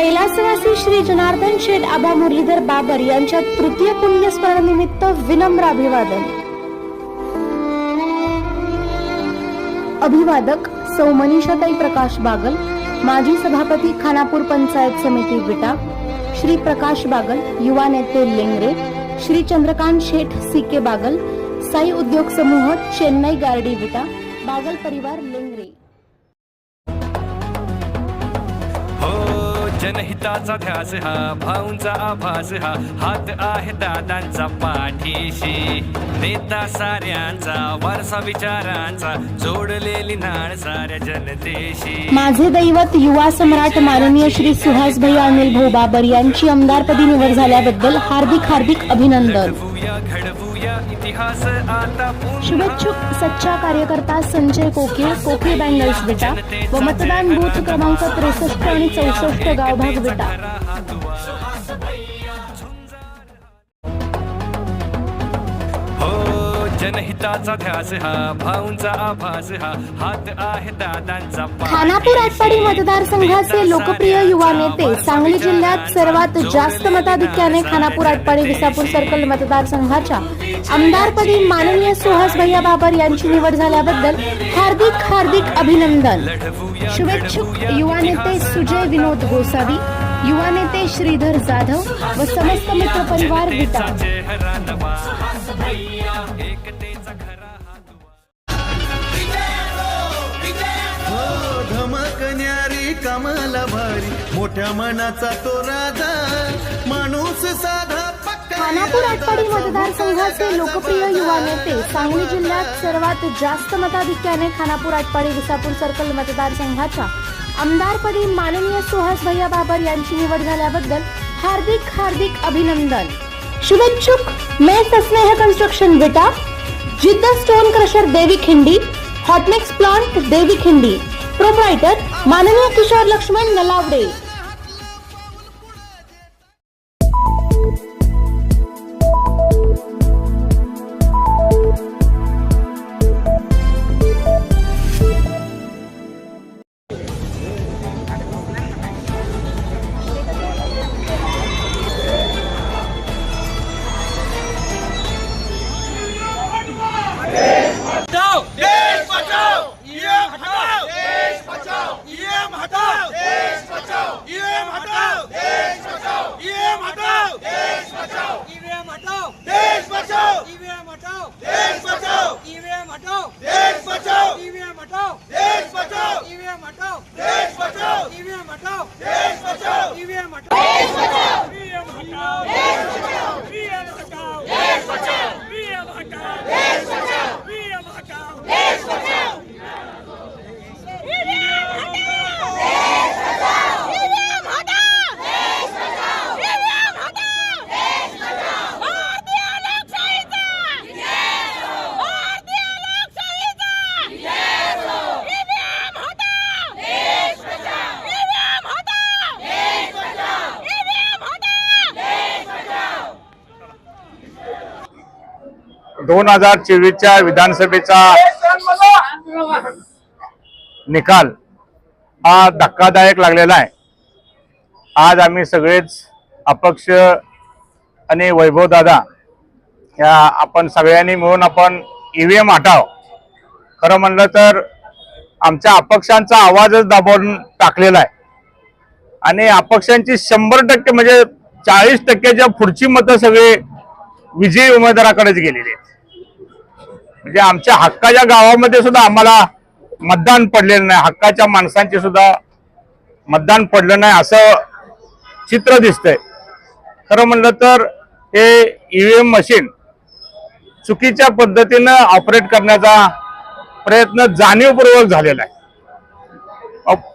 कैलासवासी श्री जनार्दन शेठ आबा मुरलीधर बाबर यांच्या तृतीय पुण्यस्मरणानिमित्त विनम्र अभिवादन. अभिवादक सौ मनीषाताई प्रकाश बागल माजी सभापती खानापूर पंचायत समिती विटा श्री प्रकाश बागल युवा नेते लेंगरे श्री चंद्रकांत शेठ सी के बागल साई उद्योग समूह चेन्नई गार्डी विटा बागल परिवार जनहिताचा ध्यास हा भाऊंचा आभास हा. हात आहे दादांचा पाठीशी. नेता साऱ्यांचा वारसा विचारांचा जोडलेली नाळ साऱ्या जनतेशी. माझे दैवत युवा सम्राट माननीय श्री सुहास भाई अनिल भाऊ बाबर यांची आमदारपदी निवड झाल्याबद्दल हार्दिक हार्दिक अभिनंदन. घडवूया पुन्हा शुभेच्छुक सच्चा कार्यकर्ता संजय कोके कोके बँगल्स विटा व मतदान बूथ क्रमांक त्रेसष्ट आणि चौसष्ट गावभाग विटा जनहिताचा ध्यास हा भाऊंचा आभास हा. हात आहे दादांचा. खानापूर आटपाडी मतदारसंघाचे लोकप्रिय युवा नेते सांगली जिल्ह्यात सर्वात जास्त मताधिक्याने खानापूर आटपाडी विसापूर सर्कल मतदारसंघाच्या आमदारपदी माननीय सुहास भैया बाबर यांची निवड झाल्याबद्दल हार्दिक हार्दिक अभिनंदन. शुभेच्छुक युवा नेते सुजय विनोद गोसावी युवा नेते श्रीधर जाधव व समस्त मित्र परिवार विटा. खरा हा कमला भारी मोठ्या मनाचा तो राजा माणूस साधा पक्का खानापूर आटपाडी मतदारसंघाचे लोकप्रिय युवा नेते सांगली जिल्ह्यात सर्वात जास्त मताधिक्याने खानापूर आटपाडी विसापूर सर्कल मतदारसंघाच्या आमदारपदी माननीय सुहास भैया बाबर यांची निवड झाल्याबद्दल हार्दिक हार्दिक अभिनंदन. शुभेच्छुक, मैं स्नेह कंस्ट्रक्शन विटा, जिद्द स्टोन क्रशर देवी खिंडी हॉटमिक्स प्लांट देवी खिंडी प्रोप्राइटर माननीय किशोर लक्ष्मण नलावडे। दोन हजार चोवीसच्या विधानसभेचा निकाल हा धक्कादायक लागलेला आहे. आज आम्ही सगळेच अपक्ष आणि वैभव दादा या आपण सगळ्यांनी मिळून आपण ईव्हीएम हटाव. खरं म्हणलं तर आमच्या अपक्षांचा आवाजच दाबवून टाकलेला आहे. आणि अपक्षांची शंभर टक्के म्हणजे चाळीस टक्क्याच्या पुढची मतं सगळे विजयी उमेदवाराकडेच गेलेली आहेत. म्हणजे आमच्या हक्काच्या गावामध्ये सुद्धा आम्हाला मतदान पडलेलं नाही. हक्काच्या माणसांचे सुद्धा मतदान पडलं नाही असं चित्र दिसतंय. खरं म्हणलं तर हे ईव्हीएम मशीन चुकीच्या पद्धतीनं ऑपरेट करण्याचा प्रयत्न जाणीवपूर्वक झालेला आहे.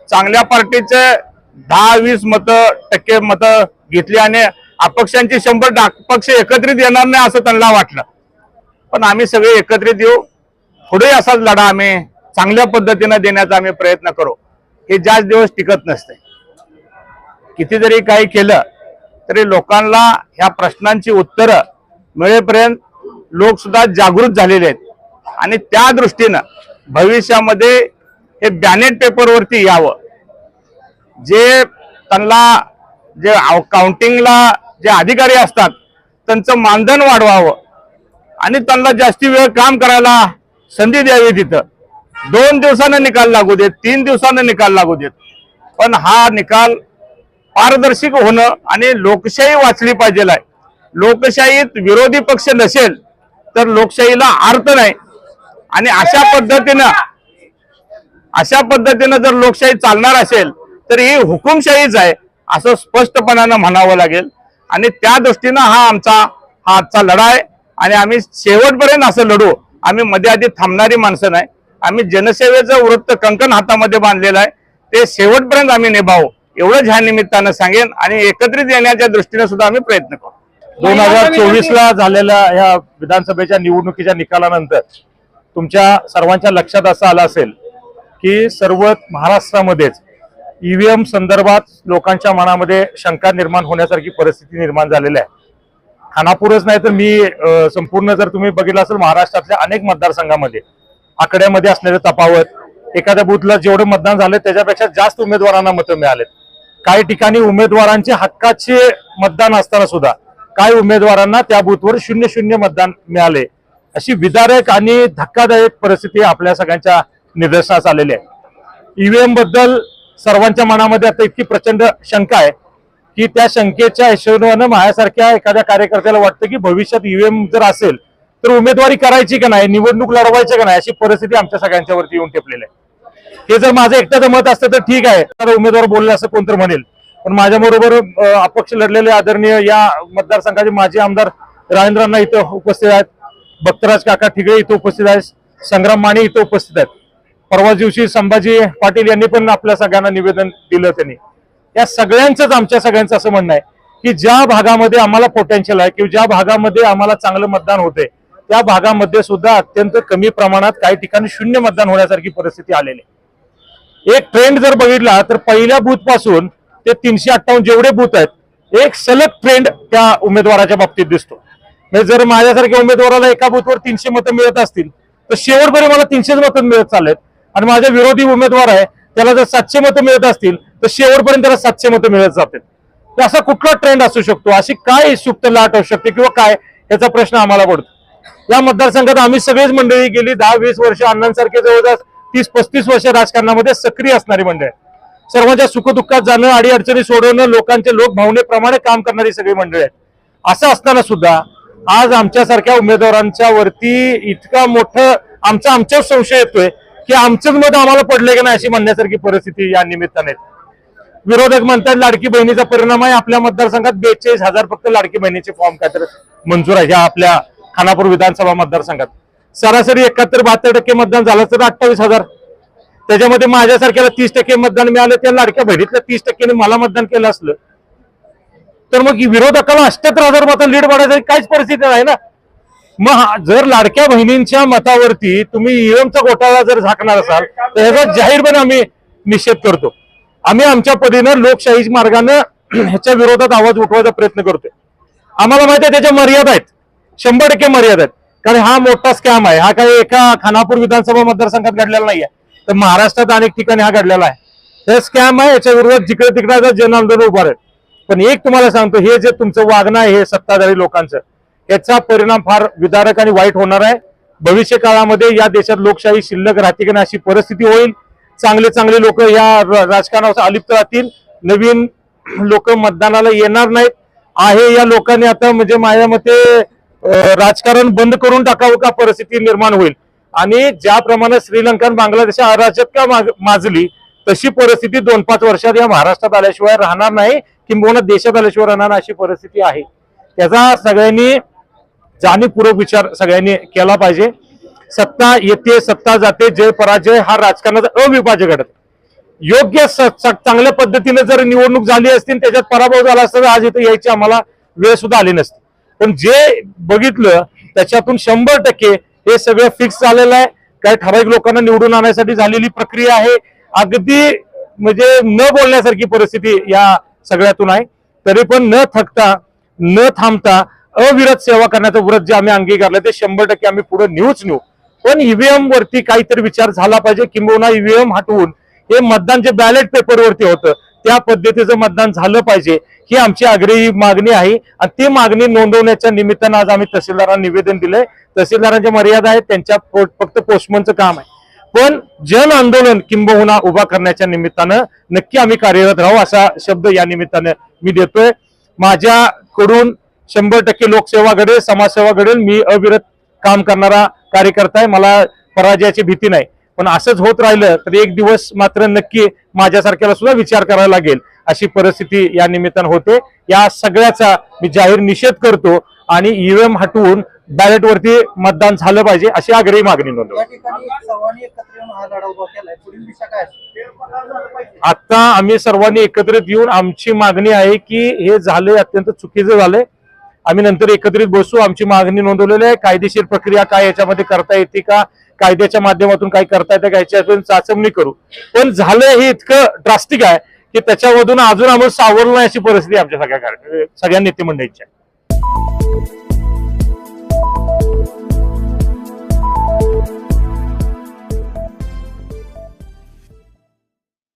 चांगल्या पार्टीचे दहा वीस मतं टक्के मत घेतली आणि अपक्षांची शंभर डा- पक्ष एकत्रित येणार नाही असं त्यांना वाटलं. पण आम्ही सगळे एकत्रित येऊ. पुढे असाच लढा आम्ही चांगल्या पद्धतीनं देण्याचा आम्ही प्रयत्न करू. हे जास्त दिवस टिकत नसते. किती जरी काही केलं तरी लोकांना ह्या प्रश्नांची उत्तरं मिळेपर्यंत लोक सुद्धा जागृत झालेले आहेत. आणि त्या दृष्टीनं भविष्यामध्ये हे बॅनेट पेपरवरती यावं. जे त्यांना जे काउंटिंगला जे अधिकारी असतात त्यांचं मानधन वाढवावं. आणि त्यांना जास्ती वेळ काम करायला संधी द्यावी तिथं. दोन दिवसानं निकाल लागू देत तीन दिवसानं निकाल लागू देत. पण हा निकाल पारदर्शक होणं आणि लोकशाही वाचली पाहिजे आहे. लोकशाहीत विरोधी पक्ष नसेल तर लोकशाहीला अर्थ नाही. आणि अशा पद्धतीनं अशा पद्धतीनं जर लोकशाही चालणार असेल तर ही हुकुमशाहीच आहे असं स्पष्टपणानं म्हणावं लागेल. आणि त्या दृष्टीनं हा आमचा हा आजचा लढा आहे. आणि आम्ही शेवटपर्यंत असं लढू. आम्ही मध्ये आधी थांबणारी माणसं नाही. आम्ही जनसेवेचं वृत्त कंकण हातामध्ये बांधलेलं आहे. ते शेवटपर्यंत आम्ही निभावू. एवढंच ह्या निमित्तानं सांगेन आणि एकत्रित येण्याच्या दृष्टीने सुद्धा आम्ही प्रयत्न करू. दोन हजार चोवीस ला झालेल्या या विधानसभेच्या निवडणुकीच्या निकालानंतर तुमच्या सर्वांच्या लक्षात असं आलं असेल की सर्व महाराष्ट्रामध्येच ईव्हीएम संदर्भात लोकांच्या मनामध्ये शंका निर्माण होण्यासारखी परिस्थिती निर्माण झालेली आहे. खानापूरच नाही तर मी संपूर्ण जर तुम्ही बघितलं असेल महाराष्ट्रातल्या अनेक मतदारसंघामध्ये आकड्यामध्ये असलेले तफावत एखाद्या बुथला जेवढं मतदान झालं त्याच्यापेक्षा जास्त उमेदवारांना मतं मिळालेत. काही ठिकाणी उमेदवारांचे हक्काचे मतदान असताना सुद्धा काही उमेदवारांना त्या बूथवर शून्य शून्य मतदान मिळाले. अशी विदारक आणि धक्कादायक परिस्थिती आपल्या सगळ्यांच्या निदर्शनास आलेली आहे. ईव्हीएमबद्दल सर्वांच्या मनामध्ये आता इतकी प्रचंड शंका आहे. की त्या शंकेच्या हिशोबानं माझ्यासारख्या एखाद्या कार्यकर्त्याला वाटतं की भविष्यात ईव्हीएम जर असेल तर उमेदवारी करायची का नाही निवडणूक लढवायची का नाही अशी परिस्थिती आमच्या सगळ्यांच्या वरती येऊन टेपलेली आहे. हे जर माझं एकट्याचं मत असतं तर ठीक आहे. तर उमेदवार बोलले असं कोणतं म्हणेल. पण माझ्या बरोबर अपक्ष लढलेले आदरणीय या मतदारसंघाचे माजी आमदार राजेंद्रांना इथं उपस्थित आहेत. भक्तराज काका ठिगळे इथं उपस्थित आहेत. संग्राम माने इथं उपस्थित आहेत. परवा दिवशी संभाजी पाटील यांनी पण आपल्या सगळ्यांना निवेदन दिलं त्यांनी. या सगळ्यांचंच आमच्या सगळ्यांचं असं म्हणणं आहे की ज्या भागामध्ये आम्हाला पोटेन्शियल आहे किंवा ज्या भागामध्ये आम्हाला चांगलं मतदान होते त्या भागामध्ये सुद्धा अत्यंत कमी प्रमाणात काही ठिकाणी शून्य मतदान होण्यासारखी परिस्थिती आलेली आहे. एक ट्रेंड जर बघितला तर पहिल्या बूथपासून ते तीनशे अठ्ठावन्न जेवढे बूथ आहेत एक सलग ट्रेंड त्या उमेदवाराच्या बाबतीत दिसतो. म्हणजे जर माझ्यासारख्या उमेदवाराला एका बूथवर तीनशे मतं मिळत असतील तर शेवटपर्यंत मला तीनशेच मतं मिळत चाललेत. आणि माझ्या विरोधी उमेदवार आहे त्याला जर सातशे मतं मिळत असतील तर शेवटपर्यंत त्याला सातशे मतं मिळत जाते तर असा कुठला ट्रेंड असू शकतो? अशी काय सुप्त लाट असू शकते किंवा काय? याचा प्रश्न आम्हाला पडतो. या मतदारसंघात आम्ही सगळेच मंडळी गेली दहा वीस वर्ष अण्णांसारखे जवळजवळ तीस पस्तीस वर्ष राजकारणामध्ये सक्रिय असणारी मंडळी सर्वांच्या सुखदुःखात जाणं अडीअडचणी सोडवणं लोकांचे लोक भावनेप्रमाणे काम करणारी सगळी मंडळी आहेत. असं असताना सुद्धा आज आमच्यासारख्या उमेदवारांच्या वरती इतका मोठं आमचा आमच्यावर संशय येतोय की आमचंच मत आम्हाला पडले की नाही अशी म्हणण्यासारखी परिस्थिती या निमित्ताने आहे. विरोधक म्हणतात लाडकी बहिणीचा परिणाम आहे. आपल्या मतदारसंघात बेचाळीस हजार फक्त लाडकी बहिणीचे फॉर्म काय तर मंजूर आहे. ह्या आपल्या खानापूर विधानसभा मतदारसंघात. सरासरी एकाहत्तर बहात्तर टक्के मतदान झालं तर अठ्ठावीस हजार. त्याच्यामध्ये माझ्यासारख्याला तीस टक्के मतदान मिळालं त्या लाडक्या बहिणीतल्या तीस टक्क्याने मला मतदान केलं असलं. तर मग विरोधकाला अठ्याहत्तर हजार मतं लीड वाढायची काहीच परिस्थिती नाही ना. मग जर लाडक्या बहिणींच्या मतावरती तुम्ही ईएमचा घोटाळा जर झाकणार असाल तर ह्याचा जाहीरपणे आम्ही निषेध करतो. आम्ही आमच्या पदीनं लोकशाही मार्गानं ह्याच्या विरोधात आवाज उठवायचा प्रयत्न करतोय. आम्हाला माहिती आहे त्याच्या मर्यादा आहेत. शंभर टक्के मर्यादा आहेत. कारण हा मोठा स्कॅम आहे. हा काही एका खानापूर विधानसभा मतदारसंघात घडलेला नाहीये. तर महाराष्ट्रात अनेक ठिकाणी हा घडलेला आहे. हे स्कॅम आहे. याच्या विरोधात जिकडे तिकडे जन आंदोलन उभार आहे. पण एक तुम्हाला सांगतो हे जे तुमचं वागणं आहे हे सत्ताधारी लोकांचं याचा परिणाम फार विदारक आणि वाईट होणार आहे. भविष्य काळामध्ये या देशात लोकशाही शिल्लक राहते की नाही अशी परिस्थिती होईल. चांगले चांगले लोक या र- राजकारणावर अलिप्त राहतील. नवीन लोक मतदानाला येणार नाहीत. आहे या लोकांनी आता म्हणजे माझ्या मते राजकारण बंद करून टाकावं का परिस्थिती निर्माण होईल? आणि ज्याप्रमाणे श्रीलंका बांगलादेश अराजकता माजली तशी परिस्थिती दोन पाच वर्षात या महाराष्ट्रात आल्याशिवाय राहणार नाही किंबहुना देशात आल्याशिवाय राहणार अशी परिस्थिती आहे. त्याचा सगळ्यांनी जाणीवपूर्वक विचार सगळ्यांनी केला पाहिजे. सत्ता येते सत्ता जाते जय पराजय हा राजकारणाचा अविभाज्य घटक. योग्य स- चांगल्या पद्धतीने जर निवडणूक झाली असती त्याच्यात पराभव झाला असता तर आज इथे यायची आम्हाला वेळ सुद्धा आली नसती. पण जे बघितलं त्याच्यातून शंभर टक्के हे सगळं फिक्स झालेलं आहे. काही ठराविक लोकांना निवडून आणण्यासाठी झालेली प्रक्रिया आहे. अगदी म्हणजे न बोलण्यासारखी परिस्थिती या सगळ्यातून आहे. तरी पण न थकता न थांबता अविरत सेवा करण्याचं व्रत जे आम्ही अंगीकारलं ते शंभर टक्के आम्ही पुढे नेऊच नेऊ. पण ईव्हीएम वरती काहीतरी विचार झाला पाहिजे किंबहुना ईव्हीएम हटवून हे मतदान जे बॅलेट पेपर वरती होतं त्या पद्धतीचं मतदान झालं पाहिजे ही आमची आग्रही मागणी आहे. आणि ती मागणी नोंदवण्याच्या निमित्तानं आज आम्ही तहसीलदारांना निवेदन दिलंय. तहसीलदारांच्या मर्यादा आहेत त्यांच्या पो- फक्त पोस्टमनचं काम आहे. पण जन आंदोलन किंबहुना उभा करण्याच्या निमित्तानं नक्की आम्ही कार्यरत राहू असा शब्द या निमित्तानं मी देतोय. माझ्याकडून शंभर टक्के लोकसेवा घडेल समाजसेवा घडेल. मी अविरत काम करणारा कार्यकर्ता आहे मला पराजयाची भीती नाही. पण असंच होत राहिलं तर एक दिवस मात्र नक्की माझ्यासारख्याला सुद्धा विचार करायला लागेल अशी परिस्थिती या निमित्तानं होते. या सगळ्याचा मी जाहीर निषेध करतो आणि ईव्हीएम हटवून बॅलेट वरती मतदान झालं पाहिजे अशी आग्रही मागणी नोंदवली आता आम्ही सर्वांनी एकत्रित येऊन आमची मागणी आहे की हे झाले अत्यंत चुकीचं झालंय. आम्ही नंतर एकत्रित बसू आमची मागणी नोंदवलेली आहे. कायदेशीर प्रक्रिया काय याच्यामध्ये करता येते का? कायद्याच्या माध्यमातून काय करता येतं का याच्यातून चाचपणी करू. पण झालं हे इतकं ड्रास्टिक आहे की त्याच्यामधून अजून आम्हाला सावरलं नाही अशी परिस्थिती आमच्या सगळ्या सगळ्या नेते मंडळींची आहे.